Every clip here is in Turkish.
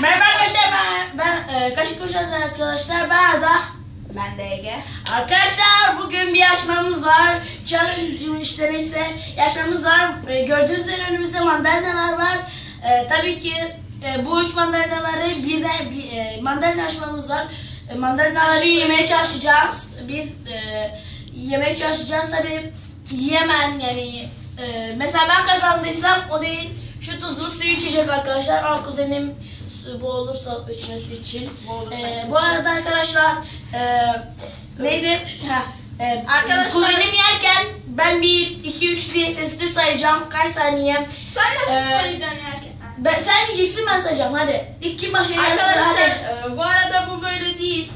Merhaba arkadaşlar ben, ben e, Kaşık Kuşağız arkadaşlar ben Arda. Ben de Ege. Arkadaşlar bugün bir yarışmamız var. Challenge işte neyse yarışmamız var. E, gördüğünüz üzere önümüzde mandalinalar var. E, tabii ki e, bu üç mandalinaları birden bir, e, mandalina yarışmamız var. E, mandalinaları yemeye çalışacağız. Biz e, yemeye çalışacağız tabii yiyemem yani e, mesela ben kazandıysam o değil şu tuzlu suyu içecek arkadaşlar. Aa kuzenim olursa içmesi için. Boğulursa E, içmesi. bu arada arkadaşlar e, neydi? Ha, e, Arkadaşlar- kuzenim yerken ben bir 2 3 diye sesli sayacağım. Kaç saniye? Sen nasıl Ee, söyleyeceksin yerken? Ben, sen yiyeceksin ben sayacağım hadi. İlk kim başlayacak? Arkadaşlar Hadi. e, bu arada bu böyle değil.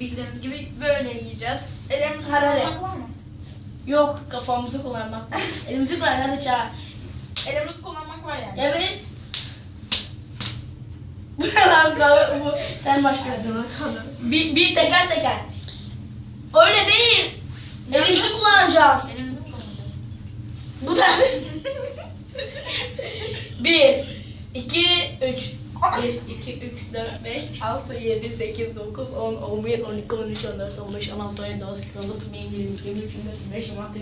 Bildiğiniz gibi böyle yiyeceğiz. Ellerimizi hadi. kullanmak var mı? Yok kafamızı kullanmak. Elimizi kullan hadi çağır. Elimizi kullanmak var yani. Evet. Bu kahve- bu. Sen başlıyorsun. Bir, bir teker teker. Öyle değil. Elimizi kullanacağız. Elimizi mi kullanacağız? Bu da. Bir, iki, üç. 1, 2, 3, 4, 5, 6, 7, 8, 9, 10, 11, 12, 13, 14, 15, 16, 17, 18, 19, 20, 22, 23, 24, 25, 26,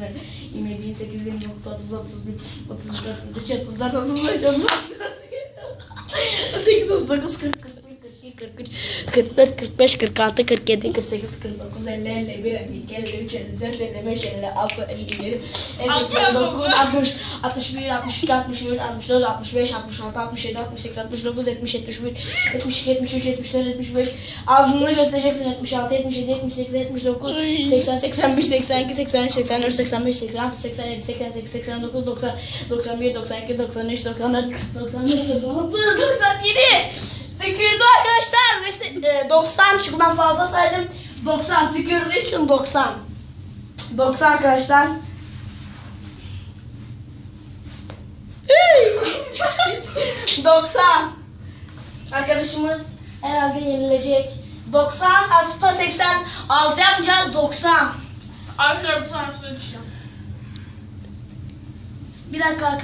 27, 28, 29, 30, 31, 32, 33, 34, 35, 36, 38, 39, 40, 41, 42, 43, 44, 45, 46, 47, 48, 49, 50, 51, 52, 53, 54, 55, 56, 57, 58, 59, 60, 61, 62, 63, 64, 65, 66, 67, 68, 69, 70, 71, 72, 73, 74, 75. Ağzını göstereceksin. 76, 77, 78, 79, 80, 81, 82, 83, 84, 85, 86, 87, 88, 89, 90, 91, 92, 93, 94, 95, 96, 97. Tükürdü arkadaşlar. Ve se- e, 90 çünkü ben fazla saydım. 90 tükürdüğü için 90. 90 arkadaşlar. 90. Arkadaşımız herhalde yenilecek. 90 aslında 86 yapacağız 90. Arkadaşlar bir sana söyleyeceğim. Bir dakika arkadaşlar.